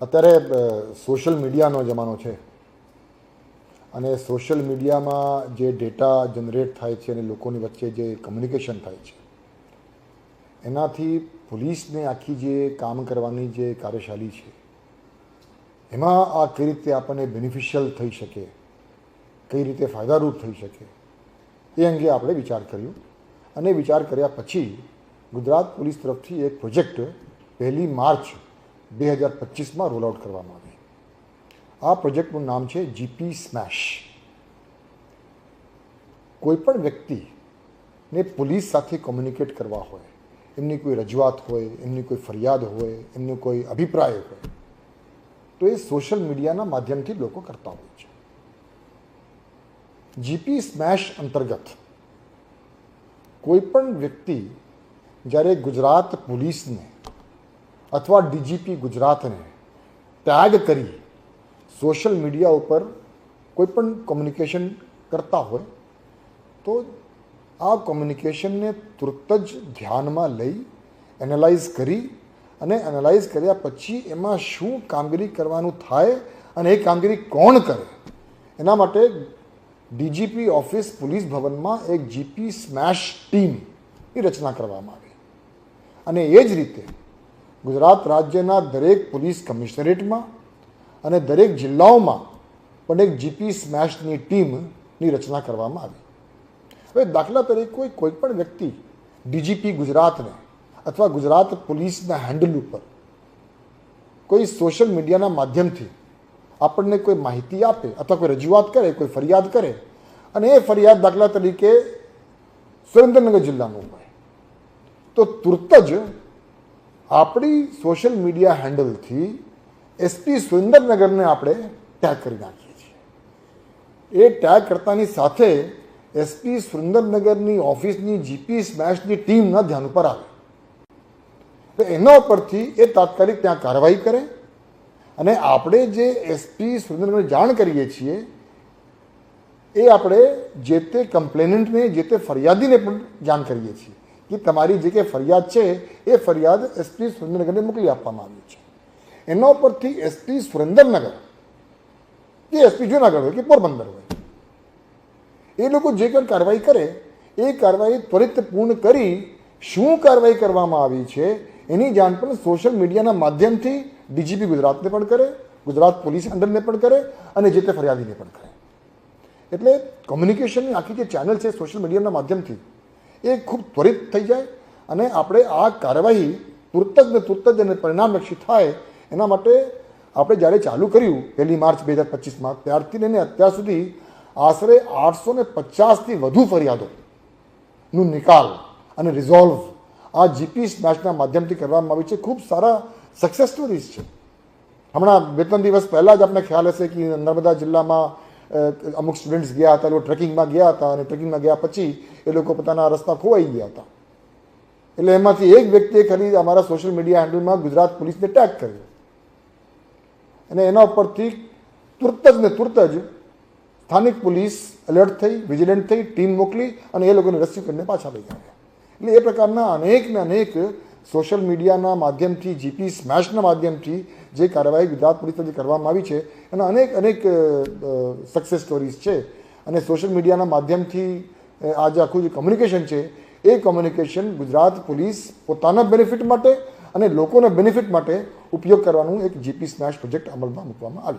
અત્યારે સોશિયલ મીડિયાનો જમાનો છે. અને સોશિયલ મીડિયામાં જે ડેટા જનરેટ થાય છે અને લોકોની વચ્ચે જે કમ્યુનિકેશન થાય છે, એનાથી પોલીસને આખી જે કામ કરવાની જે કાર્યશાલી છે, એમાં આ કઈ રીતે આપણને બેનિફિશિયલ થઈ શકે, કઈ રીતે ફાયદારૂપ થઈ શકે, એ અંગે આપણે વિચાર કર્યો. અને વિચાર કર્યા પછી ગુજરાત પોલીસ તરફથી એક પ્રોજેક્ટ પહેલી માર્ચ બે હજાર પચીસમાં રોલ આઉટ કરવામાં આવી આ પ્રોજેક્ટનું નામ છે જીપી સ્મેશ. કોઈપણ વ્યક્તિને પોલીસ સાથે કોમ્યુનિકેટ કરવા હોય, એમની કોઈ રજૂઆત હોય, એમની કોઈ ફરિયાદ હોય, એમનો કોઈ અભિપ્રાય હોય, તો એ સોશિયલ મીડિયાના માધ્યમથી લોકો કરતા હોય છે. જીપી સ્મેશ અંતર્ગત કોઈ પણ વ્યક્તિ જ્યારે ગુજરાત પોલીસને અથવા ડીજીપી ગુજરાતને ટેગ કરી સોશિયલ મીડિયા ઉપર કોઈ પણ કોમ્યુનિકેશન કરતા હોય, તો આ કોમ્યુનિકેશનને તુરત જ ધ્યાનમાં લઈ એનાલાઇઝ કરી અને એનાલાઇઝ કર્યા પછી એમાં શું કામગીરી કરવાનું થાય અને એ કામગીરી કોણ કરે, એના માટે ડીજીપી ઓફિસ પોલીસ ભવનમાં એક જીપી સ્મેશ ટીમની રચના કરવામાં આવી. અને એ જ રીતે ગુજરાત રાજ્યના દરેક પોલીસ કમિશનરેટમાં અને દરેક જિલ્લાઓમાં પણ એક જીપી સ્મેશની ટીમની રચના કરવામાં આવી. હવે દાખલા તરીકે કોઈ કોઈ પણ વ્યક્તિ ડીજીપી ગુજરાતને અથવા ગુજરાત પોલીસના હેન્ડલ ઉપર કોઈ સોશિયલ મીડિયાના માધ્યમથી આપણને કોઈ માહિતી આપે અથવા કોઈ રજૂઆત કરે, કોઈ ફરિયાદ કરે અને એ ફરિયાદ દાખલા તરીકે સુરેન્દ્રનગર જિલ્લાનું હોય, તો તુરત જ આપણી સોશિયલ મીડિયા હેન્ડલથી એસપી સુરેન્દ્રનગરને આપણે ટેગ કરી નાખીએ છીએ. એ ટેગ કરતાની સાથે એસપી સુરેન્દ્રનગરની ઓફિસની જીપી સ્મેશની ટીમના ધ્યાન ઉપર આવે. તો એના ઉપરથી એ તાત્કાલિક ત્યાં કાર્યવાહી કરે અને આપણે જે એસપી સુરેન્દ્રનગરને જાણ કરીએ છીએ, એ આપણે જે તે કમ્પ્લેનન્ટને જે તે ફરિયાદીને પણ જાણ કરીએ છીએ. કે તમારી જે કે ફરિયાદ છે, એ ફરિયાદ એસપી સુરેન્દ્રનગરને મોકલી આપવામાં આવી છે. એના ઉપરથી એસપી સુરેન્દ્રનગર, કે એસપી જુનાગઢ હોય, કે પોરબંદર હોય, એ લોકો જે કંઈ કાર્યવાહી કરે, એ કાર્યવાહી ત્વરિત પૂર્ણ કરી શું કાર્યવાહી કરવામાં આવી છે, એની જાણ પણ સોશિયલ મીડિયાના માધ્યમથી ડીજીપી ગુજરાતને પણ કરે, ગુજરાત પોલીસ અંડરને પણ કરે અને જે તે ફરિયાદીને પણ કરે. એટલે કોમ્યુનિકેશનની આખી જે ચેનલ છે, સોશિયલ મીડિયાના માધ્યમથી એ ખૂબ ત્વરિત થઈ જાય અને આપણે આ કાર્યવાહી તુરત જ ને તુરત જ અને પરિણામલક્ષી થાય એના માટે આપણે જ્યારે ચાલુ કર્યું પહેલી માર્ચ બે હજાર પચીસમાં, ત્યારથી લઈને અત્યાર સુધી આશરે આઠસો ને પચાસથી વધુ ફરિયાદોનું નિકાલ અને રિઝોલ્વ આ જીપી સ્મેશના માધ્યમથી કરવામાં આવી છે. ખૂબ સારા સક્સેસ સ્ટોરીઝ છે. હમણાં બે ત્રણ દિવસ પહેલાં જ આપણે ખ્યાલ હશે કે નર્મદા જિલ્લામાં અમુક સ્ટુડન્ટ્સ ગયા હતા, લોકો ટ્રેકિંગમાં ગયા હતા અને ટ્રેકિંગમાં ગયા પછી એ લોકો પોતાના રસ્તા ખોવાઈ ગયા હતા. એટલે એમાંથી એક વ્યક્તિએ ખાલી અમારા સોશિયલ મીડિયા હેન્ડલમાં ગુજરાત પોલીસને ટેગ કર્યો. અને એના ઉપરથી તુરત જ ને તુરત જ સ્થાનિક પોલીસ એલર્ટ થઈ વિજિલન્ટ થઈ ટીમ મોકલી અને એ લોકોને રેસ્ક્યુ કરીને પાછા લઈ ગયા. એટલે એ પ્રકારના અનેક ને અનેક સોશિયલ મીડિયાના માધ્યમથી જીપી સ્મેશના માધ્યમથી જે કાર્યવાહી ગુજરાત પોલીસ તરફથી કરવામાં આવી છે એના અનેક અનેક સક્સેસ સ્ટોરીઝ છે. અને સોશિયલ મીડિયાના માધ્યમથી આ જે આખું જે કમ્યુનિકેશન છે, એ કમ્યુનિકેશન ગુજરાત પોલીસ પોતાના બેનિફિટ માટે અને લોકોના બેનિફિટ માટે ઉપયોગ કરવાનું એક જીપી સ્મેશ પ્રોજેક્ટ અમલમાં મૂકવામાં આવ્યો.